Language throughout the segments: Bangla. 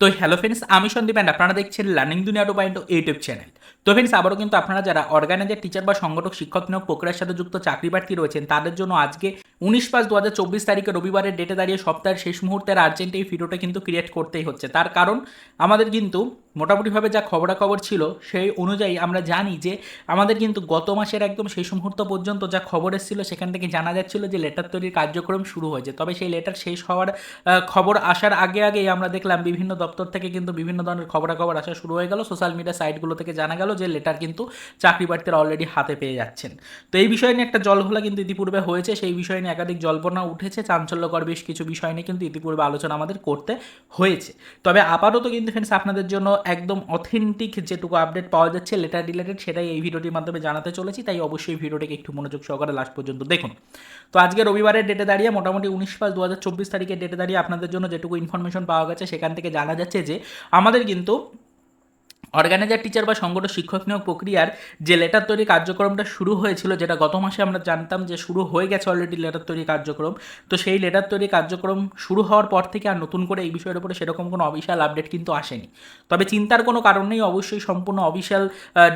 তো হ্যালো ফ্রেন্ডস আমি সন্দীপ অ্যান্ড আপনারা দেখছেন learning Duniya two point YouTube channel তো ফ্রেন্ডস আবারও কিন্তু আপনারা যারা অর্গানাইজার টিচার বা সংগঠক, শিক্ষক নিয়োগ প্রক্রিয়ার সাথে যুক্ত চাকরি প্রার্থী রয়েছেন, তাদের জন্য আজকে উনিশ পাঁচ দু হাজার চব্বিশ তারিখে রবিবারের ডেটে দাঁড়িয়ে সপ্তাহের শেষ মুহূর্তের আর্জেন্ট এই ভিডিওটা কিন্তু ক্রিয়েট করতেই হচ্ছে। তার কারণ, আমাদের কিন্তু মোটামুটিভাবে যা খবরাখবর ছিল সেই অনুযায়ী আমরা জানি যে আমাদের কিন্তু গত মাসের একদম শেষ মুহূর্ত পর্যন্ত যা খবর এসেছিল, সেখান থেকে জানা যাচ্ছিল যে লেটার তৈরির কার্যক্রম শুরু হয়েছে। তবে সেই লেটার শেষ হওয়ার খবর আসার আগে আগেই আমরা দেখলাম বিভিন্ন দপ্তর থেকে কিন্তু বিভিন্ন ধরনের খবরাখবর আসা শুরু হয়ে গেল। সোশ্যাল মিডিয়া সাইটগুলো থেকে জানা গেল যে লেটার কিন্তু চাকরি প্রার্থীরা অলরেডি হাতে পেয়ে যাচ্ছেন। তো এই বিষয় নিয়ে একটা জলঘোলা কিন্তু ইতিপূর্বে হয়েছে। সেই বিষয় নিয়ে একাধিক জল্পনা উঠেছে, চাঞ্চল্যকর বেশ কিছু বিষয় নিয়ে কিন্তু ইতিপূর্বে আলোচনা আমাদের করতে হয়েছে। তবে আপাতত কিন্তু ফ্রেন্ডস আপনাদের জন্য একদম অথেন্টিক যেটুকু আপডেট পাওয়া যাচ্ছে লেটার রিলেটেড সেটাই এই ভিডিওটির মাধ্যমে জানাতে চলেছি, তাই অবশ্যই ভিডিওটিকে একটু মনোযোগ সহকারে লাস্ট পর্যন্ত দেখুন। তো আজকে রবিবারের ডেটে দাঁড়িয়ে মোটামুটি উনিশ পাঁচ দু হাজার চব্বিশ তারিখের ডেটে দাঁড়িয়ে আপনাদের জন্য যেটুকু ইনফরমেশন পাওয়া গেছে, সেখান থেকে জানা যাচ্ছে যে আমাদের কিন্তু অর্গানাইজার টিচার বা সংগঠন শিক্ষক নিয়োগ প্রক্রিয়ার যে লেটার তৈরি কার্যক্রমটা শুরু হয়েছিল, যেটা গত মাসে আমরা জানতাম যে শুরু হয়ে গেছে অলরেডি লেটার তৈরি কার্যক্রম, তো সেই লেটার তৈরি কার্যক্রম শুরু হওয়ার পর থেকে আর নতুন করে এই বিষয়ের উপরে সেরকম কোনো অফিসিয়াল আপডেট কিন্তু আসেনি। তবে চিন্তার কোনো কারণ নেই, অবশ্যই সম্পূর্ণ অফিসিয়াল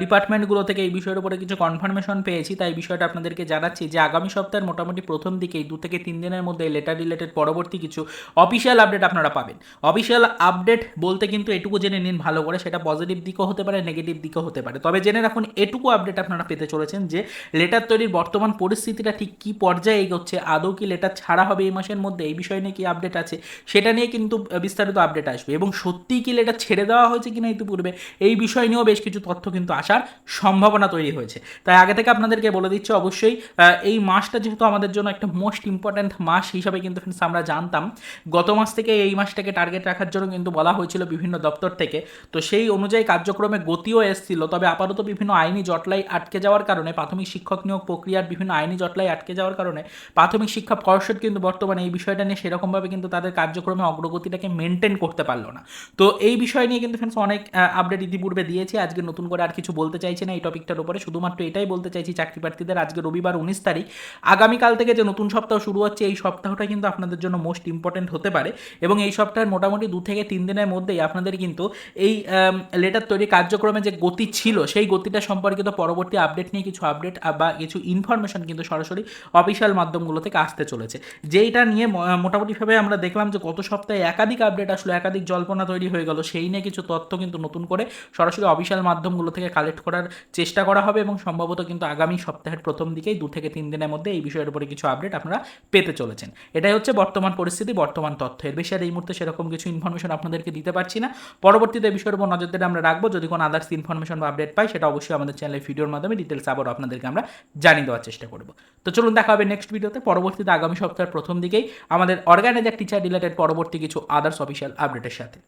ডিপার্টমেন্টগুলো থেকে এই বিষয়ের উপরে কিছু কনফার্মেশন পেয়েছি, তাই বিষয়টা আপনাদেরকে জানাচ্ছি যে আগামী সপ্তাহের মোটামুটি প্রথম দিকেই দু থেকে তিন দিনের মধ্যে লেটার রিলেটেড পরবর্তী কিছু অফিসিয়াল আপডেট আপনারা পাবেন। অফিসিয়াল আপডেট বলতে কিন্তু এটুকু জেনে নিন ভালো করে, সেটা পজিটিভ দিকও হতে পারে নেগেটিভ দিকও হতে পারে। তবে জেনে রাখুন, এটুকু আপডেট আপনারা পেতে চলেছেন যে লেটার তৈরির বর্তমান পরিস্থিতিটা ঠিক কী পর্যায়ে এগোচ্ছে, আদৌ কি লেটার ছাড়া হবে এই মাসের মধ্যে, এই বিষয় নিয়ে কি আপডেট আছে, সেটা নিয়ে কিন্তু বিস্তারিত আপডেট আসবে। এবং সত্যিই কি লেটার ছেড়ে দেওয়া হয়েছে কিনা ইতিপূর্বে, এই বিষয় নিয়েও বেশ কিছু তথ্য কিন্তু আসার সম্ভাবনা তৈরি হয়েছে। তাই আগে থেকে আপনাদেরকে বলে দিচ্ছি, অবশ্যই এই মাসটা যেহেতু আমাদের জন্য একটা মোস্ট ইম্পর্ট্যান্ট মাস হিসাবে কিন্তু friends আমরা জানতাম, গত মাস থেকে এই মাসটাকে টার্গেট রাখার জন্য কিন্তু বলা হয়েছিল বিভিন্ন দপ্তর থেকে। তো সেই অনুযায়ী কার্যক্রমে গতিও এসেছিল, তবে আপাতত বিভিন্ন আইনি জটলাই আটকে যাওয়ার কারণে, প্রাথমিক শিক্ষক নিয়োগ প্রক্রিয়ার বিভিন্ন আইনি জটলাই আটকে যাওয়ার কারণে প্রাথমিক শিক্ষা পর্ষদ কিন্তু বর্তমানে এই বিষয়টা নিয়ে সেরকমভাবে কিন্তু তাদের কার্যক্রমে অগ্রগতিটাকে মেনটেন করতে পারল না। তো এই বিষয় নিয়ে কিন্তু ফ্রেন্ডস অনেক আপডেট ইতিপূর্বে দিয়েছে, আজকে নতুন করে আর কিছু বলতে চাইছি না এই টপিকটার উপরে। শুধুমাত্র এটাই বলতে চাইছি চাকরি প্রার্থীদের আজকে রবিবার উনিশ তারিখ, আগামীকাল থেকে যে নতুন সপ্তাহ শুরু হচ্ছে, এই সপ্তাহটা কিন্তু আপনাদের জন্য মোস্ট ইম্পর্টেন্ট হতে পারে এবং এই সপ্তাহের মোটামুটি দু থেকে তিন দিনের মধ্যেই আপনাদের কিন্তু এই লেটার তৈরি কার্যক্রমে যে গতি ছিল, সেই গতিটা সম্পর্কিত পরবর্তী আপডেট নিয়ে কিছু আপডেট বা কিছু ইনফরমেশন কিন্তু সরাসরি অফিসিয়াল মাধ্যমগুলো থেকে আসতে চলেছে। যেইটা নিয়ে মোটামুটিভাবে আমরা দেখলাম যে গত সপ্তাহে একাধিক আপডেট আসলো, একাধিক জল্পনা তৈরি হয়ে গেল, সেই নিয়ে কিছু তথ্য কিন্তু নতুন করে সরাসরি অফিসিয়াল মাধ্যমগুলো থেকে কালেক্ট করার চেষ্টা করা হবে এবং সম্ভবত কিন্তু আগামী সপ্তাহের প্রথম দিকেই দু থেকে তিন দিনের মধ্যে এই বিষয়ের উপরে কিছু আপডেট আপনারা পেতে চলেছেন। এটাই হচ্ছে বর্তমান পরিস্থিতি, বর্তমান তথ্য। এর বেশি আর এই মুহূর্তে সেরকম কিছু ইনফরমেশন আপনাদেরকে দিতে পারছি না। পরবর্তীতে বিষয়ের উপর নজর দিলে আমরা রাখব। যদি কোনো আদার্স ইনফরমেশন বা আপডেট পাই, সেটা অবশ্যই আমাদের চ্যানেলের ভিডিওর মাধ্যমে ডিটেলস আবার আপনাদেরকে আমরা জানিয়ে দেওয়ার চেষ্টা করব। তো চলুন দেখা হবে নেক্সট ভিডিওতে পরবর্তীতে আগামী সপ্তাহের প্রথম দিকেই আমাদের অর্গানাইজার টিচার রিলেটেড পরবর্তী কিছু আদার্স অফিসিয়াল আপডেটের সাথে।